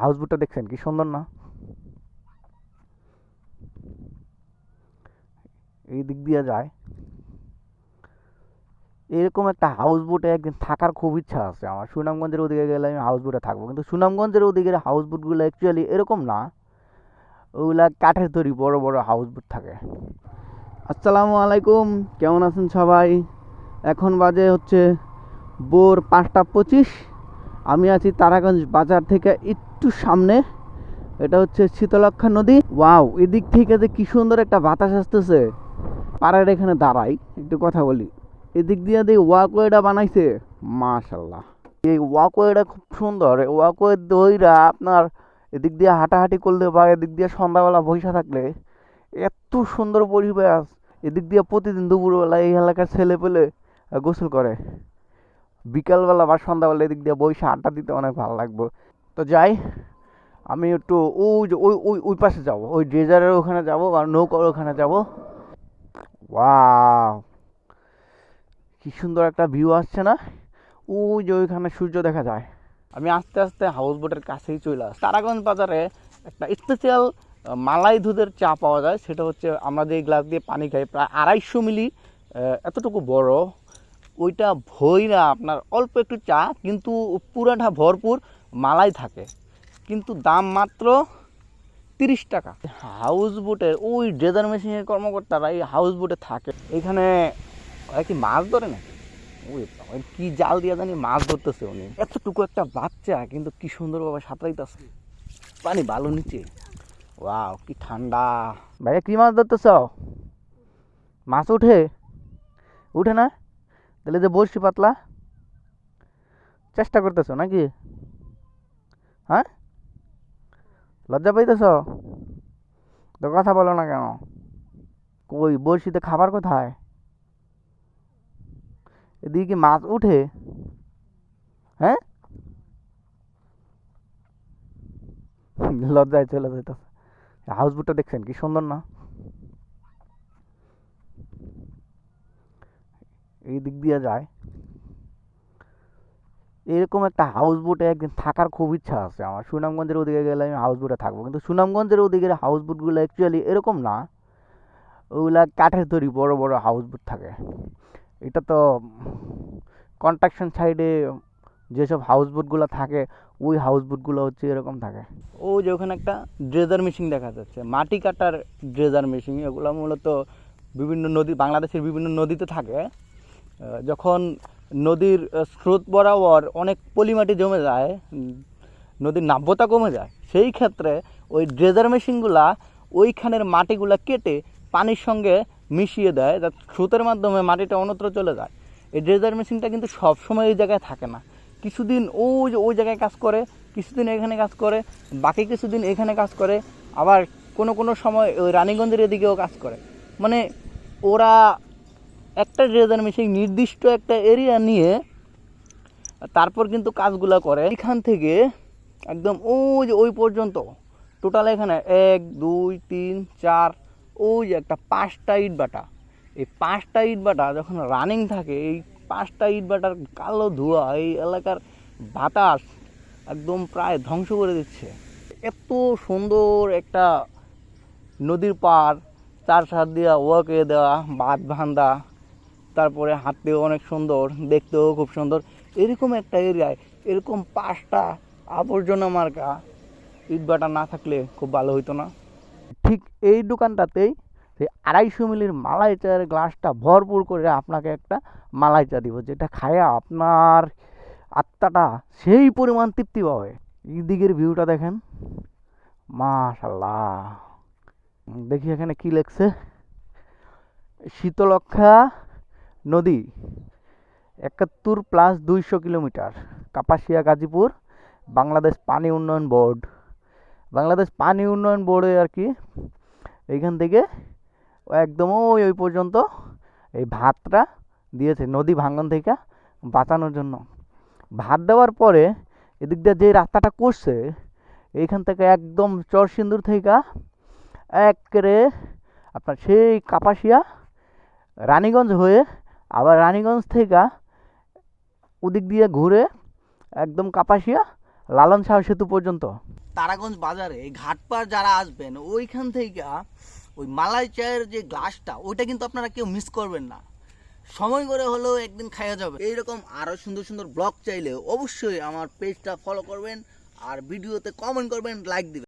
House বোটটা দেখছেন? কি সুন্দর না? এই দিক দিয়ে যায়। এরকম একটা হাউস বোটে একদিন থাকার খুব ইচ্ছা আছে আমার। সুনামগঞ্জের ওদিকে গেলে আমি হাউস বোটে থাকব। কিন্তু সুনামগঞ্জের ওদিকের হাউস বোটগুলো অ্যাকচুয়ালি এরকম না। ওগুলা কাঠের তৈরি বড় বড় হাউস বোট থাকে। আসসালামু আলাইকুম। কেমন আছেন সবাই? এখন বাজে হচ্ছে বোর পাঁচটা পঁচিশ। আমি আছি তারাগঞ্জ বাজার থেকে একটু সামনে। এটা হচ্ছে শীতলক্ষা নদী। ওয়াও, এদিক থেকে যে কি সুন্দর একটা বাতাস আসতেছে। পাড়ার এখানে দাঁড়াই, একটু কথা বলি। এদিক দিয়ে দিয়ে ওয়াকওয়েটা বানাইছে মাশাল্লাহ এই ওয়াকওয়েটা খুব সুন্দর। ওয়াকওয়ে দইরা আপনার এদিক দিয়ে হাঁটাহাঁটি করলে বা এদিক দিয়ে সন্ধ্যাবেলা বসে থাকলে এত সুন্দর পরিবেশ। এদিক দিয়ে প্রতিদিন দুপুরবেলা এই এলাকার ছেলে পেলে গোসল করে। বিকালবেলা বা সন্ধ্যাবেলা এদিক দিয়ে বসে আড্ডা দিতে অনেক ভালো লাগবে। তো যাই, আমি একটু ওই যে ওই ওই ওই পাশে যাব, ওই ড্রেজারের ওখানে যাব বা নৌকার ওখানে যাব। ওয়াও! কি সুন্দর একটা ভিউ আসছে না? ওই যে ওইখানে সূর্য দেখা যায়। আমি আস্তে আস্তে হাউস বোটের কাছেই চলে আসি তারাগঞ্জ বাজারে একটা স্পেশাল মালাই দুধের চা পাওয়া যায়। সেটা হচ্ছে আমরা যে গ্লাস দিয়ে পানি খাই, প্রায় আড়াইশো মিলি এতটুকু বড়। ওইটা ভই না, আপনার অল্প একটু চা, কিন্তু পুরাটা ভরপুর মালাই থাকে। কিন্তু দাম মাত্র তিরিশ টাকা। হাউস বোটের ওই ড্রেজার মেশিনের কর্মকর্তারা এই হাউস বোটে থাকে। এখানে ওরা কি মাছ ধরে না ওই কি জাল দিয়ে জানি মাছ ধরতেছে উনি। এতটুকু একটা বাচ্চা, কিন্তু কি সুন্দরভাবে সাঁতরাইতেছে। পানি ভালো নিচে। ওয়াও, কি ঠান্ডা। ভাইয়া, কি মাছ ধরতেছ? মাছ উঠে? উঠে না? তাহলে যে বসছি পাতলা? চেষ্টা করতেছো নাকি? হ্যাঁ? লজ্জা পাইতেছ? তো কথা বলো না কেন? কই, বড়শিতে খাবার কোথায়? এদিকে কি মাছ উঠে? হ্যাঁ? লজ্জায় চলে যেতেছে হাউস বোটটা দেখছেন, কি সুন্দর না? এই দিক দিয়ে যায়। এরকম একটা হাউস বোটে একদিন থাকার খুব ইচ্ছা আছে আমার। সুনামগঞ্জের ওদিকে গেলে আমি হাউস বোটে থাকব। কিন্তু সুনামগঞ্জের ওদিকের হাউস বোটগুলো অ্যাকচুয়ালি এরকম না। ওগুলা কাঠের তৈরি, বড় বড় হাউস বোট থাকে। এটা তো কনস্ট্রাকশন সাইডে যেসব হাউস বোটগুলো থাকে, ওই হাউস বোটগুলো হচ্ছে এরকম থাকে। ও যে ওখানে একটা ড্রেজার মেশিন দেখা যাচ্ছে। মাটি কাটার ড্রেজার মেশিন এগুলো মূলত বিভিন্ন নদী, বাংলাদেশের বিভিন্ন নদীতে থাকে। যখন নদীর স্রোত বরাবর অনেক পলিমাটি জমে যায়, নদীর নাব্যতা কমে যায়, সেই ক্ষেত্রে ওই ড্রেজার মেশিনগুলা ওইখানের মাটিগুলা কেটে পানির সঙ্গে মিশিয়ে দেয় যা স্রোতের মাধ্যমে মাটিটা অন্যত্র চলে যায়। এই ড্রেজার মেশিনটা কিন্তু সব সময় এই জায়গায় থাকে না। কিছুদিন ওই যে ওই জায়গায় কাজ করে, কিছুদিন এখানে কাজ করে, বাকি কিছুদিন এখানে কাজ করে, আবার কোনো কোনো সময় ওই রানীগঞ্জের এদিকেও কাজ করে। মানে ওরা একটা ড্রেজার মেশিন নির্দিষ্ট একটা এরিয়া নিয়ে তারপর কিন্তু কাজগুলো করে। এখান থেকে একদম ওই যে ওই পর্যন্ত। টোটাল এখানে এক, দুই, তিন, চার, ওই যে একটা পাঁচটা ইট বাটা। এই পাঁচটা ইট বাটা যখন রানিং থাকে, এই পাঁচটা ইট বাটার কালো ধোঁয়া এই এলাকার বাতাস একদম প্রায় ধ্বংস করে দিচ্ছে। এত সুন্দর একটা নদীর পার চার সাত দিয়া ওয়াকে দেওয়া, বাঁধ বান্ধা তারপরে হাঁটতেও অনেক সুন্দর, দেখতেও খুব সুন্দর। এরকম একটা এরিয়ায়, এরকম পাঁচটা আবর্জনা মার্কা ইটবাটা না থাকলে খুব ভালো হইতো না। ঠিক এই দোকানটাতেই সেই আড়াইশো মিলির মালাই চায়ের গ্লাসটা ভরপুর করে আপনাকে একটা মালাই চা দিব, যেটা খায়া আপনার আত্মাটা সেই পরিমাণ তৃপ্তি পাবে। দিকের ভিউটা দেখেন। মাশাল্লাহ দেখি এখানে কি লেখছে? শীতলক্ষা নদী, একাত্তর প্লাস দুইশো কিলোমিটার, কাপাসিয়া, গাজীপুর, বাংলাদেশ পানি উন্নয়ন বোর্ড। বাংলাদেশ পানি উন্নয়ন বোর্ডে আর কি, এইখান থেকে একদম ওই ওই পর্যন্ত এই ভাতটা দিয়েছে নদী ভাঙন থেকে বাঁচানোর জন্য। ভাত দেওয়ার পরে এদিক দিয়ে যে রাস্তাটা করছে, এইখান থেকে একদম চরসিন্দুর থেকে একরে আপনার সেই কাপাসিয়া, রানীগঞ্জ হয়ে আবার রানীগঞ্জ থেকে ওদিক দিয়ে ঘুরে একদম কাপাসিয়া, লালন শাহ সেতু পর্যন্ত। তারাগঞ্জ বাজারে ঘাটপাড় যারা আসবেন, ওইখান থেকে ওই মালাই চায়ের যে গ্লাসটা, ওইটা কিন্তু আপনারা কেউ মিস করবেন না। সময় করে হলেও একদিন খাওয়া যাবে এইরকম আরও সুন্দর সুন্দর ব্লগ চাইলে অবশ্যই আমার পেজটা ফলো করবেন আর ভিডিওতে কমেন্ট করবেন লাইক দিবেন।